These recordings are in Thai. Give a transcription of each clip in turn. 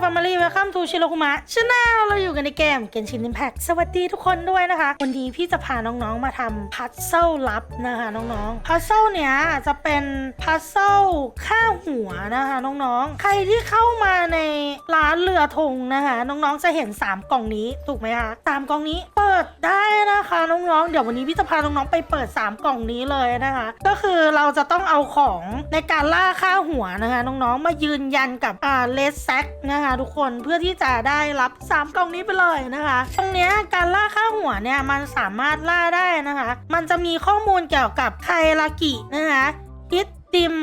Family Welcome to ชิโรคุมะช n แนลเราอยู่กันในเกม Genshin Impact สวัสดีทุกคนด้วยนะคะ วันนี้พี่จะพาน้องๆมาทำพัซเซิลลับนะคะน้องๆพัซเซิลเนี้ยจะเป็นพัซเซิลค่าหัวนะคะน้องๆ ใครที่เข้ามาในร้านเรือธงนะคะน้องๆจะเห็น 3 กล่องนี้ถูกไหมคะสามกล่องนี้เปิดได้นะคะน้องๆ เดี๋ยววันนี้พี่จะพาน้องๆไปเปิด 3 กล่องนี้เลยนะคะ ก็คือเราจะต้องเอาของในการล่าค่าหัวนะคะน้องๆ มายืนยันกับอ่าเลสแซกนะคะคะ ทุกคนเพื่อที่จะได้รับ 3 กล่องนี้ไปเลยนะคะ ตรงเนี้ยการล่าค่าหัวเนี่ยมันสามารถล่าได้นะคะ มันจะมีข้อมูลเกี่ยวกับไคลากินะคะฮิตติม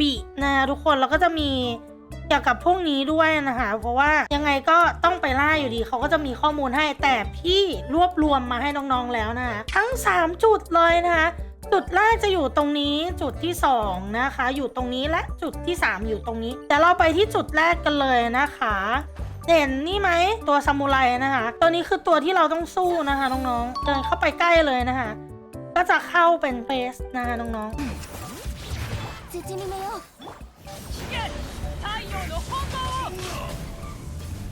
บินะคะทุกคนแล้วก็จะมีเกี่ยวกับพวกนี้ด้วยนะคะ เพราะว่ายังไงก็ต้องไปล่าอยู่ดีเขาก็จะมีข้อมูลให้แต่พี่รวบรวมมาให้น้องๆแล้วนะคะทั้ง 3 จุดเลยนะคะ จุดแรกจะอยู่ตรงนี้จุดที่2นะคะ อยู่ตรงนี้และจุดที่ 3 อยู่ตรงนี้แต่เราไปที่จุดแรกกันเลยนะคะเห็นนี่ไหมตัวซามูไรนะคะ ตัวนี้คือตัวที่เราต้องสู้นะคะน้องๆเดินเข้าไปใกล้เลยนะคะ ก็จะเข้าเป็นเฟสนะคะน้องๆ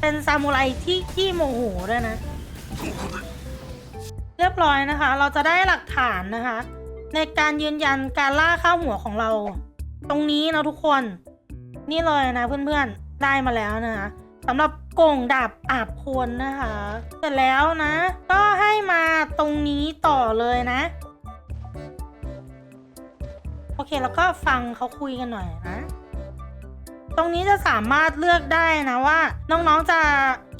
เป็นซามูไรที่ขี้โมโหด้วยนะ เรียบร้อยนะคะ เราจะได้หลักฐานนะคะ ในการยืนยันการล่าข้าวหัวของเรา ตรงนี้นะทุกคน นี่เลยนะเพื่อนๆได้มาแล้วนะคะสำหรับโก่งดาบอาบพวนนะคะ เสร็จแล้วนะ ก็ให้มาตรงนี้ต่อเลยนะ โอเคแล้วก็ฟังเขาคุยกันหน่อยนะ ตรงนี้จะสามารถเลือกได้นะว่า น้องๆจะ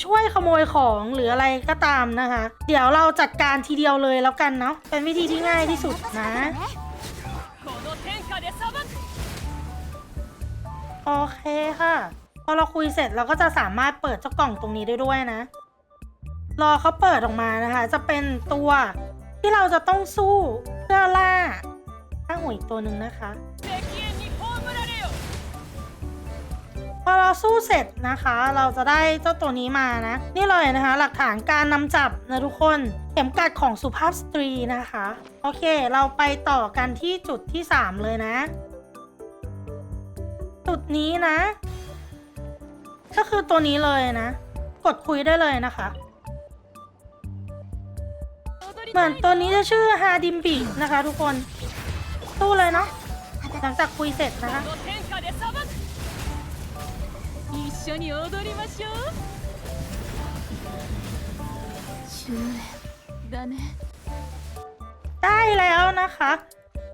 ช่วยขโมยของหรืออะไรก็ตามนะคะ เดี๋ยวเราจัดการทีเดียวเลยแล้วกันเนาะเป็นวิธีที่ง่ายที่สุดนะโอเคค่ะ พอเราคุยเสร็จเราก็จะสามารถเปิดเจ้ากล่องตรงนี้ได้ด้วยนะ รอเขาเปิดออกมานะคะ จะเป็นตัวที่เราจะต้องสู้เพื่อล่าข้างอุ๋ยตัวหนึ่งนะคะ พอเราสู้เสร็จนะคะ เราจะได้เจ้าตัวนี้มานะ นี่เลยนะคะ หลักฐานการนำจับนะทุกคนเข็มกัดของสุภาพสตรีนะคะ โอเค เราไปต่อกันที่จุดที่ 3 เลยนะ จุดนี้นะ ก็คือตัวนี้เลยนะ กดคุยได้เลยนะคะ เหมือนตัวนี้จะชื่อฮาดิมบีนะคะทุกคนตู้เลยเนาะหลังจากคุยเสร็จนะคะ 緒に踊りましょう終焉だね ได้แล้วนะคะ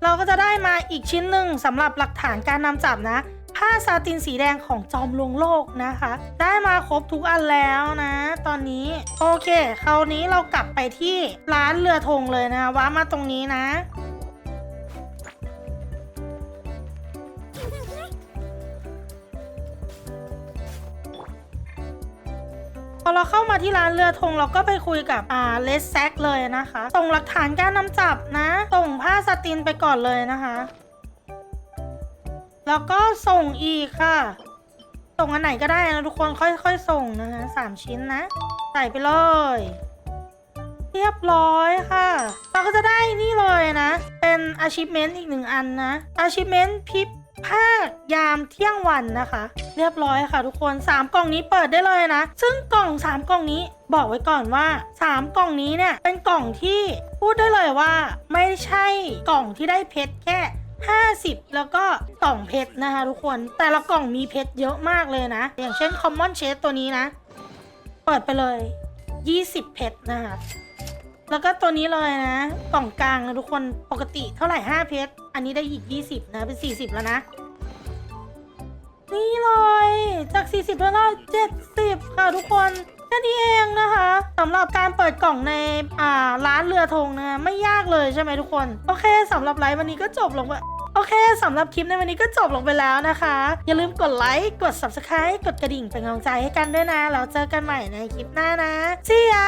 เราก็จะได้มาอีกชิ้นหนึ่งสำหรับหลักฐานการนำจับนะ ผ้าซาตินสีแดงของจอมลวงโลกนะคะ ได้มาครบทุกอันแล้วนะ ตอนนี้ โอเค คราวนี้เรากลับไปที่ร้านเรือธงเลยนะว้ามาตรงนี้นะ พอเราเข้ามาที่ร้านเรือธงเราก็ไปคุยกับอ่าเลสแซกเลยนะคะส่งหลักฐานการนำจับนะ ส่งผ้าสตินไปก่อนเลยนะคะ แล้วก็ส่งอีกค่ะ ส่งอันไหนก็ได้นะทุกคนค่อยๆส่งนะคะสามชิ้นนะ ใส่ไปเลย เรียบร้อยค่ะ เราก็จะได้นี่เลยนะ เป็น achievement อีกหนึ่งอันนะ achievement พิบ ภาคยามเที่ยงวันนะคะ เรียบร้อยค่ะทุกคน 3 กล่องนี้เปิดได้เลยนะ ซึ่งกล่อง 3 กล่องนี้บอกไว้ก่อนว่า 3 กล่องนี้เนี่ยเป็นกล่องที่พูดได้เลยว่า ไม่ใช่กล่องที่ได้เพชรแค่ 50 แล้วก็กล่องเพชรนะคะทุกคนแต่ละกล่องมีเพชรเยอะมากเลยนะ อย่างเช่น common chest ตัวนี้นะ เปิดไปเลย 20 เพชรนะคะ แล้วก็ตัวนี้เลยนะ กล่องกลางนะทุกคนปกติเท่าไหร่5เพชรอันนี้ได้อีก20 นะ เป็น 40 แล้วนะ นี่เลย จาก 40 แล้วก็70 ค่ะทุกคนแค่นี้เองนะคะสำหรับการเปิดกล่องในอ่าร้านเรือธงนะไม่ยากเลยใช่ไหมทุกคน โอเคสำหรับไลฟ์วันนี้ก็จบลงไปโอเคสำหรับคลิปในวันนี้ก็จบลงไปแล้วนะคะ อย่าลืมกดไลค์ กด subscribe กดกระดิ่งเป็นกำลังใจให้กันด้วยนะแล้วเจอกันใหม่ในคลิปหน้านะ See ya